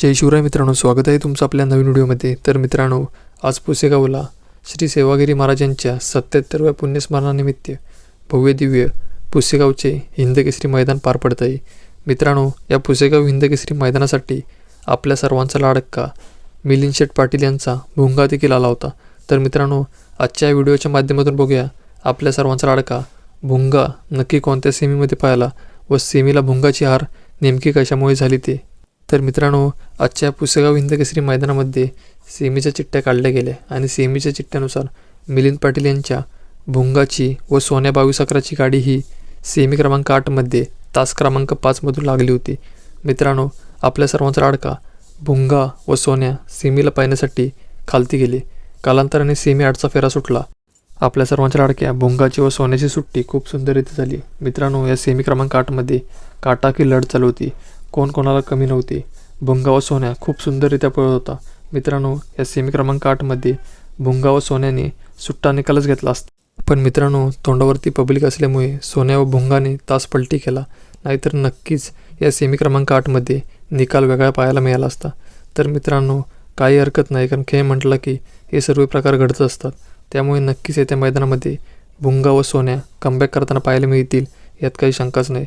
जय शिवराय मित्रांनो स्वागत आहे तुमचं आपल्या नवीन व्हिडिओमध्ये. तर मित्रांनो आज पुसेगावला श्री सेवागिरी महाराजांच्या सत्याहत्तरव्या पुण्यस्मरणानिमित्त भव्य दिव्य पुसेगावचे हिंदकेसरी मैदान पार पडत आहे. मित्रांनो या पुसेगाव हिंदकेसरी मैदानासाठी आपल्या सर्वांचा लाडका मिलिंद शेठ पाटील यांचा भुंगा देखील आला होता. तर मित्रांनो आजच्या व्हिडिओच्या माध्यमातून बघूया आपल्या सर्वांचा लाडका भुंगा नक्की कोणत्या सेमीमध्ये पाहिला व सेमीला भुंगाची हार नेमकी कशामुळे झाली ते तर मित्रांनो आजच्या पुसेगाव हिंदकेसरी मैदानामध्ये सेमीच्या चिठ्ठ्या काढल्या गेल्या आणि सेमीच्या चिठ्ठ्यानुसार मिलिंद पाटील यांच्या भुंगाची व सोन्या बावीस अकराची गाडी ही सेमी क्रमांक आठमध्ये तास क्रमांक पाचमधून लागली होती. मित्रांनो आपल्या सर्वांचा लाडका भुंगा व सोन्या सेमीला पाहण्यासाठी खालती गेले. कालांतराने सेमी आठचा फेरा सुटला. आपल्या सर्वांच्या लाडक्या भुंगाची व सोन्याची सुट्टी खूप सुंदररीत्या झाली. मित्रांनो या सेमी क्रमांक आठमध्ये काटाकी लढ चालू होती. कोण कोणाला कमी नव्हते. भुंगा व सोन्या खूप सुंदररित्या पळत होता. मित्रांनो या सेमी क्रमांक आठमध्ये भुंगा व सोन्याने सुट्टा निकालच घेतला असता. पण मित्रांनो तोंडावरती पब्लिक असल्यामुळे सोन्या व भुंगाने तास पलटी केला. नाहीतर नक्कीच या सेमी क्रमांक आठमध्ये निकाल वेगळा पाहायला मिळाला असता. तर मित्रांनो काही हरकत नाही कारण खेळ म्हटलं की हे सर्व प्रकार घडत असतात. त्यामुळे नक्कीच येत्या मैदानामध्ये भुंगा व सोन्या कमबॅक करताना पाहायला मिळतील यात काही शंकाच नाही.